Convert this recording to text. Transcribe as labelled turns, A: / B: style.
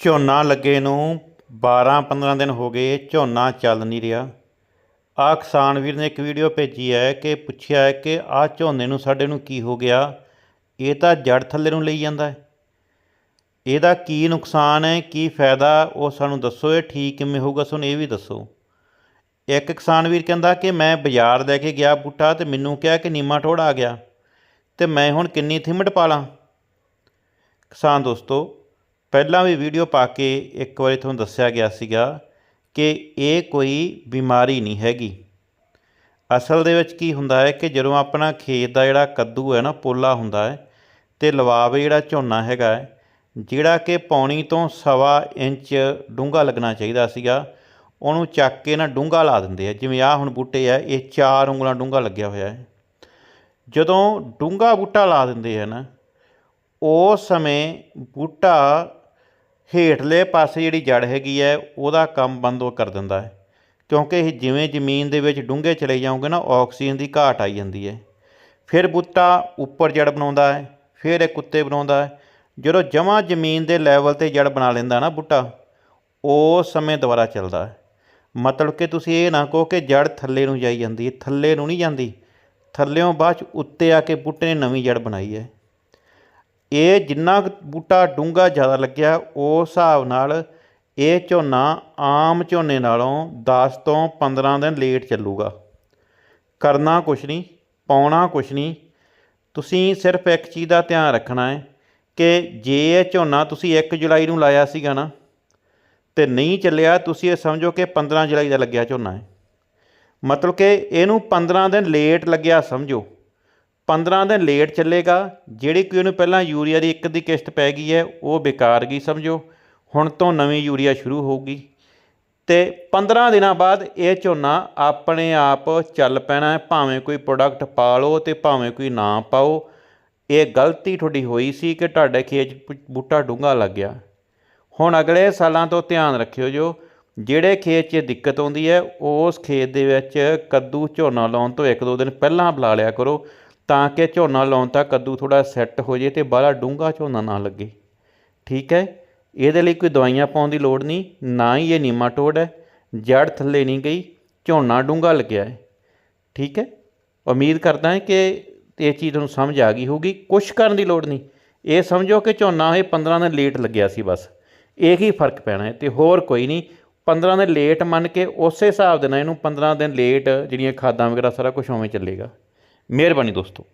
A: ਝੋਨਾ ਲੱਗੇ ਨੂੰ 12-15 ਦਿਨ ਹੋ ਗਏ, ਝੋਨਾ ਚੱਲ ਨਹੀਂ ਰਿਹਾ। ਆਹ ਕਿਸਾਨ ਵੀਰ ਨੇ ਇੱਕ ਵੀਡੀਓ ਭੇਜੀ ਹੈ ਕਿ ਪੁੱਛਿਆ ਹੈ ਕਿ ਆਹ ਝੋਨੇ ਨੂੰ ਸਾਡੇ ਨੂੰ ਕੀ ਹੋ ਗਿਆ, ਇਹ ਤਾਂ ਜੜ ਥੱਲੇ ਨੂੰ ਲਈ ਜਾਂਦਾ ਹੈ। ਇਹਦਾ ਕੀ ਨੁਕਸਾਨ ਹੈ, ਕੀ ਫਾਇਦਾ, ਉਹ ਸਾਨੂੰ ਦੱਸੋ, ਇਹ ਠੀਕ ਕਿਵੇਂ ਹੋਊਗਾ, ਸਾਨੂੰ ਇਹ ਵੀ ਦੱਸੋ। ਇੱਕ ਕਿਸਾਨ ਵੀਰ ਕਹਿੰਦਾ ਕਿ ਮੈਂ ਬਾਜ਼ਾਰ ਲੈ ਕੇ ਗਿਆ ਬੂਟਾ ਤੇ ਮੈਨੂੰ ਕਿਹਾ ਕਿ ਨੀਮਾ ਟੋੜ ਆ ਗਿਆ ਤੇ ਮੈਂ ਹੁਣ ਕਿੰਨੀ ਥਿਮਟ ਪਾ ਲਾਂ। ਕਿਸਾਨ ਦੋਸਤੋ ਪਹਿਲਾਂ ਵੀ ਵੀਡੀਓ ਪਾ ਕੇ ਇੱਕ ਵਾਰੀ ਤੁਹਾਨੂੰ ਦੱਸਿਆ ਗਿਆ ਸੀਗਾ ਕਿ ਇਹ ਕੋਈ ਬਿਮਾਰੀ ਨਹੀਂ ਹੈਗੀ। ਅਸਲ ਦੇ ਵਿੱਚ ਕੀ ਹੁੰਦਾ ਹੈ ਕਿ ਜਦੋਂ ਆਪਣਾ ਖੇਤ ਦਾ ਜਿਹੜਾ ਕੱਦੂ ਹੈ ਨਾ, ਪੋਲਾ ਹੁੰਦਾ ਹੈ ਤੇ ਲਵਾਬ ਜਿਹੜਾ ਝੋਨਾ ਹੈਗਾ ਹੈ, ਜਿਹੜਾ ਕਿ ਪੌਣੀ ਤੋਂ ਸਵਾ ਇੰਚ ਡੂੰਘਾ ਲੱਗਣਾ ਚਾਹੀਦਾ ਸੀਗਾ, ਉਹਨੂੰ ਚੱਕ ਕੇ ਨਾ ਡੂੰਘਾ ਲਾ ਦਿੰਦੇ ਆ। ਜਿਵੇਂ ਆਹ ਹੁਣ ਬੂਟੇ ਆ, ਇਹ ਚਾਰ ਉਂਗਲਾਂ ਡੂੰਘਾ ਲੱਗਿਆ ਹੋਇਆ ਹੈ। ਜਦੋਂ ਡੂੰਘਾ ਬੂਟਾ ਲਾ ਦਿੰਦੇ ਆ ਨਾ ਉਸ ਸਮੇਂ ਬੂਟਾ ਹੇਠਲੇ ਪਾਸੇ ਜਿਹੜੀ ਜੜ ਹੈਗੀ ਹੈ, ਉਹਦਾ ਕੰਮ ਬੰਦ ਉਹ ਕਰ ਦਿੰਦਾ ਹੈ। ਕਿਉਂਕਿ ਇਹ ਜਿਵੇਂ ਜ਼ਮੀਨ ਦੇ ਵਿੱਚ ਡੂੰਘੇ ਚਲੇ ਜਾਓਗੇ ਨਾ, ਆਕਸੀਜਨ ਦੀ ਘਾਟ ਆਈ ਜਾਂਦੀ ਹੈ। ਫਿਰ ਬੂਟਾ ਉੱਪਰ ਜੜ ਬਣਾਉਂਦਾ ਹੈ, ਫਿਰ ਇੱਕ ਕੁੱਤੇ ਬਣਾਉਂਦਾ ਹੈ। ਜਦੋਂ ਜਮਾਂ ਜ਼ਮੀਨ ਦੇ ਲੈਵਲ ਤੇ ਜੜ ਬਣਾ ਲੈਂਦਾ ਨਾ ਬੂਟਾ ਉਸ ਸਮੇਂ ਦੁਬਾਰਾ ਚੱਲਦਾ ਹੈ। ਮਤਲਬ ਕਿ ਤੁਸੀਂ ਇਹ ਨਾ ਕਹੋ ਕਿ ਜੜ ਥੱਲੇ ਨੂੰ ਜਾਈ ਜਾਂਦੀ ਹੈ, ਥੱਲੇ ਨੂੰ ਨਹੀਂ ਜਾਂਦੀ। ਥੱਲਿਓਂ ਬਾਅਦ 'ਚ ਉੱਤੇ ਆ ਕੇ ਬੂਟੇ ਨੇ ਨਵੀਂ ਜੜ ਬਣਾਈ ਹੈ। ਇਹ ਜਿੰਨਾ ਕੁ ਬੂਟਾ ਡੂੰਘਾ ਜ਼ਿਆਦਾ ਲੱਗਿਆ ਉਸ ਹਿਸਾਬ ਨਾਲ ਇਹ ਝੋਨਾ ਆਮ ਝੋਨੇ ਨਾਲੋਂ 10 ਤੋਂ 15 ਦਿਨ ਲੇਟ ਚੱਲੂਗਾ। ਕਰਨਾ ਕੁਛ ਨਹੀਂ, ਪਾਉਣਾ ਕੁਛ ਨਹੀਂ। ਤੁਸੀਂ ਸਿਰਫ ਇੱਕ ਚੀਜ਼ ਦਾ ਧਿਆਨ ਰੱਖਣਾ ਹੈ ਕਿ ਜੇ ਇਹ ਝੋਨਾ ਤੁਸੀਂ 1 ਜੁਲਾਈ ਨੂੰ ਲਾਇਆ ਸੀਗਾ ਨਾ, ਤੇ ਨਹੀਂ ਚੱਲਿਆ, ਤੁਸੀਂ ਇਹ ਸਮਝੋ ਕਿ 15 ਜੁਲਾਈ ਦਾ ਲੱਗਿਆ ਝੋਨਾ ਹੈ। ਮਤਲਬ ਕਿ ਇਹਨੂੰ 15 ਦਿਨ ਲੇਟ ਲੱਗਿਆ, ਸਮਝੋ। 15 ਦਿਨ ਲੇਟ ਚੱਲੇਗਾ, ਜਿਹੜੀ ਕੋਈ ਉਹਨੂੰ ਪਹਿਲਾਂ ਯੂਰੀਆ ਦੀ ਇੱਕ ਦੀ ਕਿਸ਼ਤ ਪੈ ਗਈ ਹੈ, ਉਹ ਬੇਕਾਰ ਗਈ ਸਮਝੋ। ਹੁਣ ਤੋਂ ਨਵੀਂ ਯੂਰੀਆ ਸ਼ੁਰੂ ਹੋਊਗੀ। ਤੇ 15 ਦਿਨਾਂ ਬਾਅਦ ਇਹ ਝੋਨਾ ਆਪਣੇ ਆਪ ਚੱਲ ਪੈਣਾ ਹੈ, ਭਾਵੇਂ ਕੋਈ ਪ੍ਰੋਡਕਟ ਪਾ ਲਓ ਤੇ ਭਾਵੇਂ ਕੋਈ ਨਾ ਪਾਓ। ਇਹ ਗਲਤੀ ਤੁਹਾਡੀ ਹੋਈ ਸੀ ਕਿ ਤੁਹਾਡੇ ਖੇਤ 'ਚ ਬੂਟਾ ਡੂੰਘਾ ਲੱਗ ਗਿਆ। ਹੁਣ ਅਗਲੇ ਸਾਲਾਂ ਤੋਂ ਧਿਆਨ ਰੱਖਿਓ ਜੋ, ਜਿਹੜੇ ਖੇਤ 'ਚ ਦਿੱਕਤ ਆਉਂਦੀ ਹੈ, ਉਸ ਖੇਤ ਦੇ ਵਿੱਚ ਕੱਦੂ ਝੋਨਾ ਲਾਉਣ ਤੋਂ ਇੱਕ ਦੋ ਦਿਨ ਪਹਿਲਾਂ ਬੁਲਾ ਲਿਆ ਕਰੋ। ਤਾਂ ਕਿ ਝੋਨਾ ਲਾਉਣ ਤਾਂ ਕੱਦੂ ਥੋੜਾ ਸੈੱਟ ਹੋ ਜੇ ਤੇ ਬਾਹਲਾ ਡੂੰਘਾ ਝੋਨਾ ਨਾ ਲੱਗੇ। ਠੀਕ ਹੈ, ਇਹਦੇ ਲਈ ਕੋਈ ਦਵਾਈਆਂ ਪਾਉਣ ਦੀ ਲੋੜ ਨਹੀਂ, ਨਾ ਹੀ ਇਹ ਨੀਮਾਟੋਡ ਹੈ। ਜੜ ਥੱਲੇ ਨਹੀਂ ਗਈ, ਝੋਨਾ ਡੂੰਘਾ ਲੱਗਿਆ ਹੈ। ਠੀਕ ਹੈ, ਉਮੀਦ ਕਰਦਾ ਹਾਂ ਕਿ ਇਹ ਚੀਜ਼ ਤੁਹਾਨੂੰ ਸਮਝ ਆ ਗਈ ਹੋਊਗੀ। ਕੁਛ ਕਰਨ ਦੀ ਲੋੜ ਨਹੀਂ। ਇਹ ਸਮਝੋ ਕਿ ਝੋਨਾ ਇਹ 15 ਦਿਨ ਲੇਟ ਲੱਗਿਆ ਸੀ ਬਸ। ਇਹ ਹੀ ਫ਼ਰਕ ਪੈਣਾ ਹੈ ਤੇ ਹੋਰ ਕੋਈ ਨਹੀਂ। 15 ਦਿਨ ਲੇਟ ਮੰਨ ਕੇ ਉਸੇ ਹਿਸਾਬ ਦੇ ਨਾਲ ਇਹਨੂੰ 15 ਦਿਨ ਲੇਟ ਜਿਹੜੀਆਂ ਖਾਦਾਂ ਵਗੈਰਾ ਸਾਰਾ ਕੁਝ ਉਵੇਂ ਚੱਲੇਗਾ। ਮਿਹਰਬਾਨੀ ਦੋਸਤੋ।